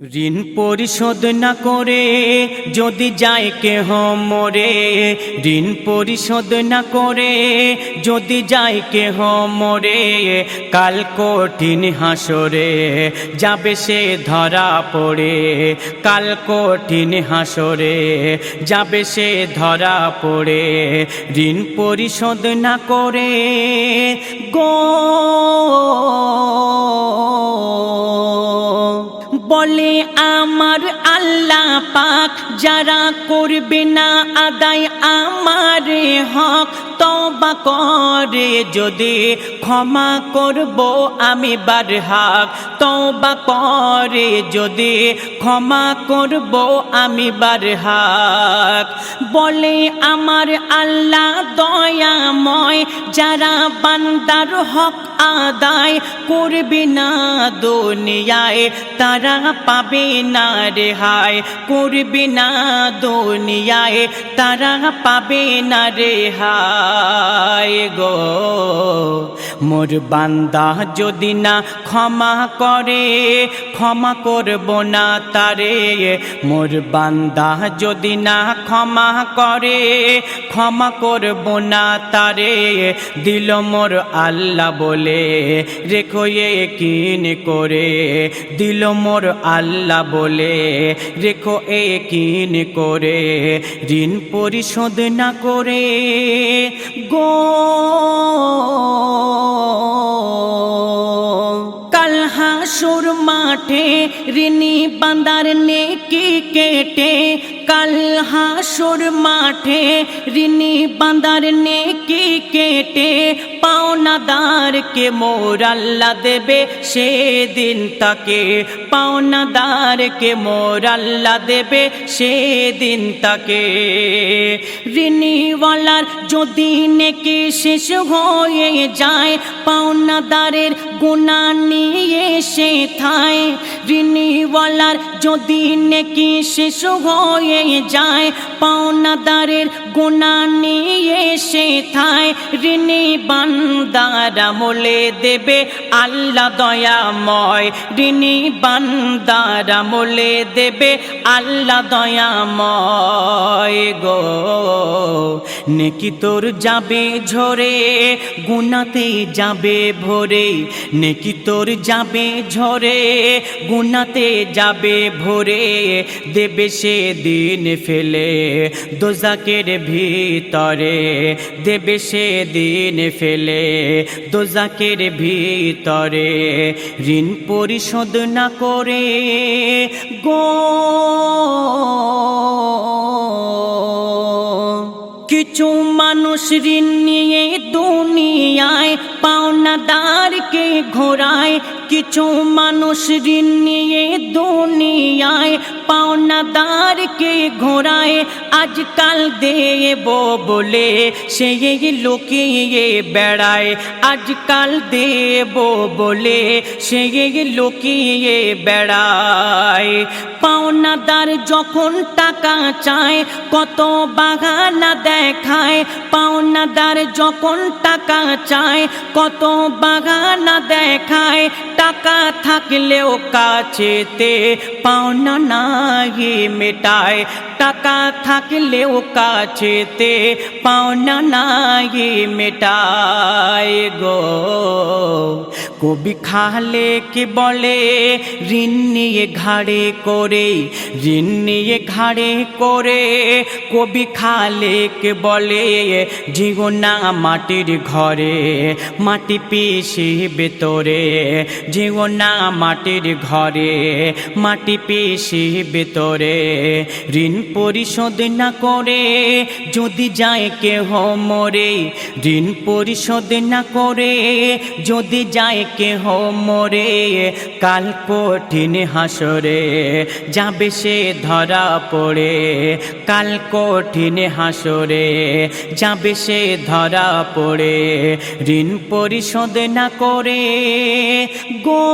ঋণ পরিশোধ না করে যদি যায় কেহ মরে, ঋণ পরিশোধ না করে যদি যায় কেহ মরে, কাল কঠিন হাসরে যাবে সে ধরা পড়ে, কাল কঠিন হাসরে যাবে সে ধরা পড়ে, ঋণ পরিশোধ না করে গো বলে আমার আল্লাহ পাক যারা করবে না আদায় আমার হক। তবা করে, যদি ক্ষমা করব আমি বার হাক তবা করে, যদি ক্ষমা করব আমি বার হাক বলে আমার আল্লাহ দয়াময়, যারা বান্দার হক আদায় করবে না দুনিয়ায়, তারা পাবে না রেহাই। করবে না দুনিয়ায়, তারা পাবে না রেহাই। গো। মোর বান্দা যদি না ক্ষমা করে, ক্ষমা করব না তারে। মোর বান্দা যদি না ক্ষমা করে, ক্ষমা করব না তারে। দিল মোর আল্লাহ বলে, রেখো কিন করে। দিল মোর আল্লাহ বলে, রেখো কিন করে। ঋণ পরিশোধ না করে, গো হাসুর মাঠে ঋণী বান্দার নেকি কেটে। কাল হাসুর মাঠে ঋণী বান্দার নেকি কেটে। পাওনাদারকে মোর আল্লাহ দেবে, সেদিন তাকে। পাওনাদারকে মোর আল্লাহ দেবে, সেদিন তাকে। ঋণীওয়ালার যদি নেকি শেষ হয়ে যায় পাওনাদারের গুণা নিয়ে সে থায়। ঋণীওয়ালার যদি নেকি শেষ হয়ে যায় পাওনাদারের গুণা নিয়ে সে থায়। ঋণী বান্দারা মোলে দেবে আল্লাহ দয়াময়। ঋণী বান্দারা মোলে দেবে আল্লাহ দয়াময় গো। নেকি তোর যাবে ঝরে, গুনাতে যাবে ভরে। নেকি তোর যাবে ঝরে, গুনাতে যাবে ভরে। দেবে সে দিন ফেলে দোজাকের ভিতরে। দেবে সে দিন ফেলে দোজাকের ভিতরে। ঋণ পরিশোধ না করে গো ঋণ নিয়ে দুনিয়ায় পাওনাদারকে ঘোরায়? কিছু মানুষ ঋণ নিয়ে দুনিয়ায় পাওনাদারকে ঘোরায়? আজকাল দেব বলে সেই লুকিয়ে বেড়ায়। আজকাল দেব বলে সেই লুকিয়ে বেড়ায়। পাওনাদার যখন টাকা চায়, কত বাগানা দেখায়। পাওনাদার যখন টাকা চায়, কত বাগানা দেখায়। টাকা থাকলেও কাছেতে পাওনা নাই মেটায়। টাকা থাকলেও কাছেতে পাওনা নাই মেটায় গো। কবি খালে কে বলে ঋণ নিয়ে ঘাড়ে করে ঋণ নিয়ে ঘাড়ে করে কবি খালে কে বলে জীবনা মাটির ঘরে মাটি পিসি ভেতরে জীবনা মাটির ঘরে মাটি পিসি ভেতরে ঋণ পরিশোধ না করে যদি যায় কেহ মরে ঋণ পরিশোধ না করে যদি যায় কেহ মোরে, কাল কঠিন হাসরে যাবে সে ধরা পড়ে। কাল কঠিন হাসরে যাবে সে ধরা পড়ে। ঋণ পরিশোধ না করে গো